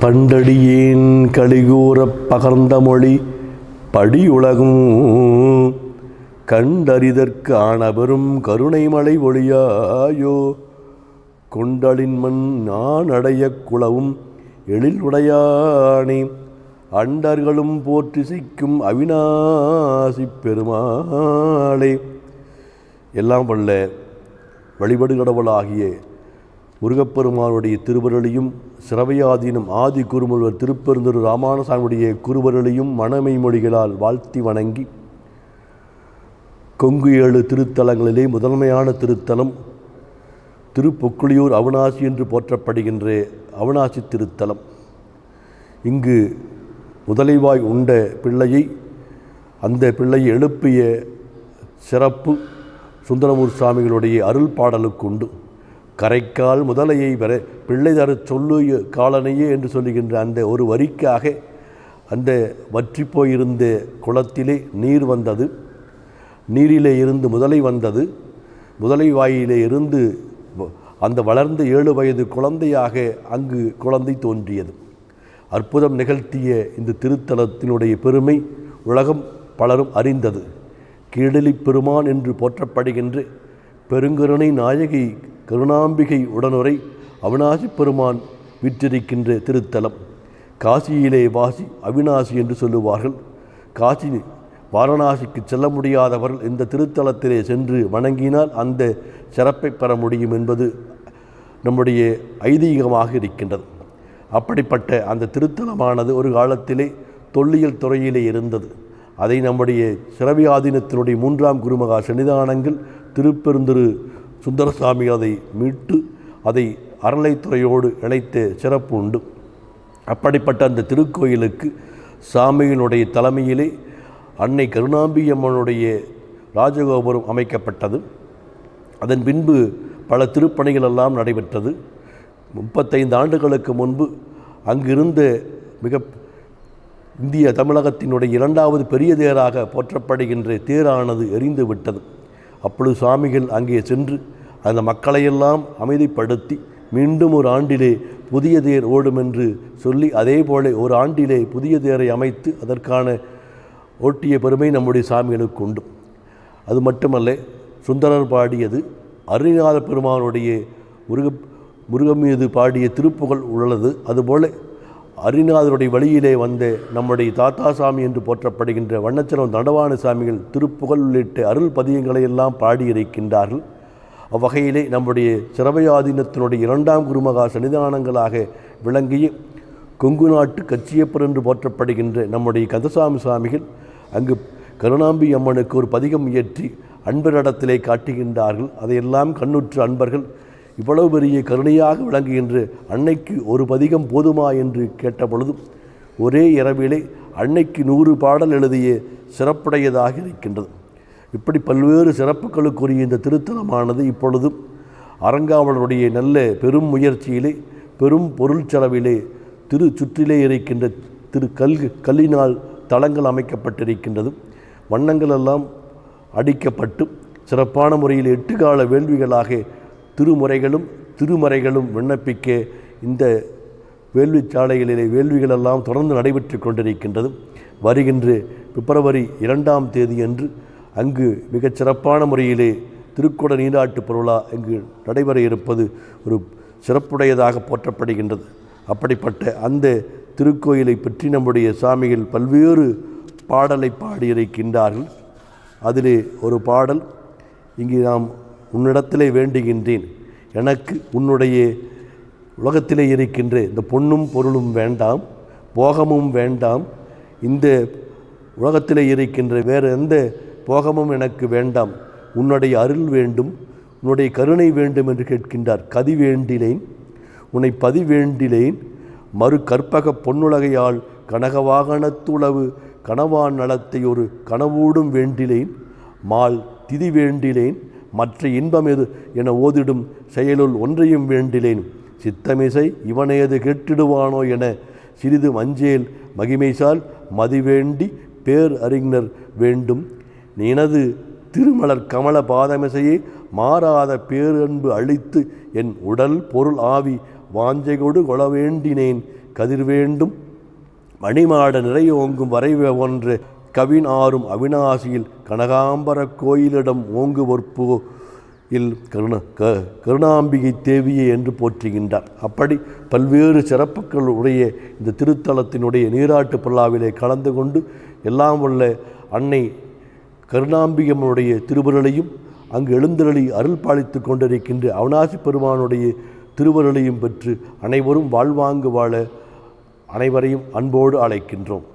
பண்டடியேன் கலிகூறப் பகர்ந்த மொழி படியுலகும். கண்டறிதற்கு ஆனபெரும் கருணைமலை ஒளியாயோ. கொண்டலின் மண் நான் அடைய குளவும் எழில் உடையானே அண்டர்களும் போற்றிசைக்கும் அவிநாசி பெருமாளே. எல்லாம் வல்ல வழிபடு கடவுளாகிய முருகப்பெருமானுடைய திருவருளையும் சிறவையாதீனம் ஆதி குருமுல்வர் திருப்பெருந்தூர் ராமானுசாமியுடைய குருவருளையும் மணமை மொழிகளால் வாழ்த்தி வணங்கி கொங்கு ஏழு திருத்தலங்களிலே முதன்மையான திருத்தலம் திருப்பொக்குளியூர் அவினாசி என்று போற்றப்படுகின்ற அவினாசி திருத்தலம். இங்கு முதலைவாய் உண்ட பிள்ளையை அந்த பிள்ளையை எழுப்பிய சிறப்பு சுந்தரமூர் சுவாமிகளுடைய அருள் பாடலுக்கு உண்டு. கரைக்கால் முதலையை வர பிள்ளை தர சொல்லு காலனையே என்று சொல்லுகின்ற அந்த ஒரு வரிக்காக அந்த வற்றி போயிருந்த குளத்திலே நீர் வந்தது. நீரிலே இருந்து முதலை வந்தது. முதலை வாயிலே இருந்து வ- அந்த வளர்ந்த ஏழு வயது குழந்தையாக அங்கு குழந்தை தோன்றியது. அற்புதம் நிகழ்த்திய இந்த திருத்தலத்தினுடைய பெருமை உலகம் பலரும் அறிந்தது. கீழலி பெருமான் என்று போற்றப்படுகின்ற பெருங்கருணை நாயகி கருணாம்பிகை உடனுரை அவிநாசி பெருமான் விற்றிருக்கின்ற திருத்தலம். காசியிலே வாசி அவிநாசி என்று சொல்லுவார்கள். காசி வாரணாசிக்கு செல்ல முடியாதவர்கள் இந்த திருத்தலத்திலே சென்று வணங்கினால் அந்த சிறப்பை பெற முடியும் என்பது நம்முடைய ஐதீகமாக இருக்கின்றது. அப்படிப்பட்ட அந்த திருத்தலமானது ஒரு காலத்திலே தொல்லியல் துறையிலே இருந்தது. அதை நம்முடைய சிறவி ஆதீனத்தினுடைய மூன்றாம் குருமகா சன்னிதானங்கள் திருப்பெருந்திரு சுந்தரசாமி அதை மீட்டு அதை அறளைத்துறையோடு இணைத்த சிறப்பு உண்டு. அப்படிப்பட்ட அந்த திருக்கோயிலுக்கு சாமியினுடைய தலைமையிலே அன்னை கருணாம்பி அம்மனுடைய ராஜகோபுரம் அமைக்கப்பட்டது. அதன் பின்பு பல திருப்பணிகள் எல்லாம் நடைபெற்றது. முப்பத்தைந்து ஆண்டுகளுக்கு முன்பு அங்கிருந்த மிக இந்திய தமிழகத்தினுடைய இரண்டாவது பெரிய தேராக போற்றப்படுகின்ற தேரானது எரிந்து விட்டது அப்பொழுது சுவாமிகள் அங்கே சென்று அந்த மக்களையெல்லாம் அமைதிப்படுத்தி மீண்டும் ஒரு ஆண்டிலே புதிய தேர் ஓடும் என்று சொல்லி அதே போல ஒரு ஆண்டிலே புதிய தேரை அமைத்து அதற்கான ஓட்டிய பெருமை நம்முடைய சாமிகளுக்கு உண்டு. அது மட்டுமல்ல சுந்தரர் பாடியது அருணிநாத பெருமானுடைய முருக முருகன் மீது பாடிய திருப்புகழ் உள்ளது. அதுபோல அரிநாதருடைய வழியிலே வந்த நம்முடைய தாத்தா சாமி என்று போற்றப்படுகின்ற வண்ணச்சரம் தண்டவாண சாமிகள் திருப்புகழ் உள்ளிட்ட அருள் பதியங்களை எல்லாம் பாடியிருக்கின்றார்கள். அவ்வகையிலே நம்முடைய சிறவையாதீனத்தினுடைய இரண்டாம் குருமகா சன்னிதானங்களாக விளங்கிய கொங்கு நாட்டு கச்சியப்பர் என்று போற்றப்படுகின்ற நம்முடைய கந்தசாமி சுவாமிகள் அங்கு கருணாம்பி அம்மனுக்கு ஒரு பதிகம் இயற்றி அன்பரிடத்திலே காட்டுகின்றார்கள். அதையெல்லாம் கண்ணுற்ற அன்பர்கள் இவ்வளவு பெரிய கருணையாக விளங்குகின்ற அன்னைக்கு ஒரு பதிகம் போதுமா என்று கேட்டபொழுதும் ஒரே இரவிலே அன்னைக்கு நூறு பாடல் எழுதிய சிறப்புடையதாக இருக்கின்றது. இப்படி பல்வேறு சிறப்புகளுக்குரிய இந்த திருத்தலமானது இப்பொழுதும் அரங்காவலருடைய நல்ல பெரும் முயற்சியிலே பெரும் பொருள் செலவிலே திரு சுற்றிலே இருக்கின்ற திரு கல் கல்லினால் தளங்கள் அமைக்கப்பட்டிருக்கின்றது வண்ணங்கள் எல்லாம் அடிக்கப்பட்டு சிறப்பான முறையில் எட்டு கால வேள்விகளாக திருமுறைகளும் திருமறைகளும் விண்ணப்பிக்க இந்த வேள்விச்சாலைகளிலே வேள்விகளெல்லாம் தொடர்ந்து நடைபெற்று கொண்டிருக்கின்றது. வருகின்ற பிப்ரவரி இரண்டாம் தேதியன்று அங்கு மிகச் சிறப்பான முறையிலே திருக்குட நீராட்டு பொருளா இங்கு நடைபெற இருப்பது ஒரு சிறப்புடையதாக போற்றப்படுகின்றது. அப்படிப்பட்ட அந்த திருக்கோயிலை பற்றி நம்முடைய சாமிகள் பல்வேறு பாடலை பாடியிருக்கின்றார்கள். அதிலே ஒரு பாடல் இங்கே நாம் உன்னிடத்திலே வேண்டுகின்றேன். எனக்கு உன்னுடைய உலகத்திலே இருக்கின்ற இந்த பொன்னும் பொருளும் வேண்டாம் போகமும் வேண்டாம். இந்த உலகத்திலே இருக்கின்ற வேறு எந்த போகமும் எனக்கு வேண்டாம். உன்னுடைய அருள் வேண்டும். உன்னுடைய கருணை வேண்டும் என்று கேட்கின்றார். கதி வேண்டிலேன் உன்னை பதி வேண்டிலேன் மறு கற்பக பொன்னுலகையால் கனகவாகனத்துளவு கனவான் நலத்தை ஒரு கனவூடும் வேண்டிலேன் மால் திதி வேண்டிலேன் மற்ற இன்பம் எது என ஓதிடும் செயலுள் ஒன்றையும் வேண்டிலேன் சித்தமிசை இவனையது கேட்டிடுவானோ என சிறிது மஞ்சேல் மகிமைசால் மதிவேண்டி பேர் அறிஞர் வேண்டும். நினது திருமலர் கமல பாதமிசையே மாறாத பேரன்பு அளித்து என் உடல் பொருள் ஆவி வாஞ்சைகொடு கொள வேண்டினேன். கதிர் வேண்டும். மணிமாட நிறைய ஓங்கும் வரைவ ஒன்று. கவின் ஆறும் அவினாசியில் கனகாம்பர கோயிலிடம் ஓங்குவற்போ இல் கருண க கருணாம்பிகை தேவியே என்று போற்றுகின்றார். அப்படி பல்வேறு சிறப்புகள் உடைய இந்த திருத்தலத்தினுடைய நீராட்டு பல்லாவிலே கலந்து கொண்டு எல்லாம் உள்ள அன்னை கருணாம்பிகம்மனுடைய திருவருளையும் அங்கு எழுந்தருளி அருள் பாலித்து கொண்டிருக்கின்ற அவனாசி பெருமானுடைய திருவருளையும் பெற்று அனைவரும் வாழ்வாங்கு வாழ அனைவரையும் அன்போடு அழைக்கின்றோம்.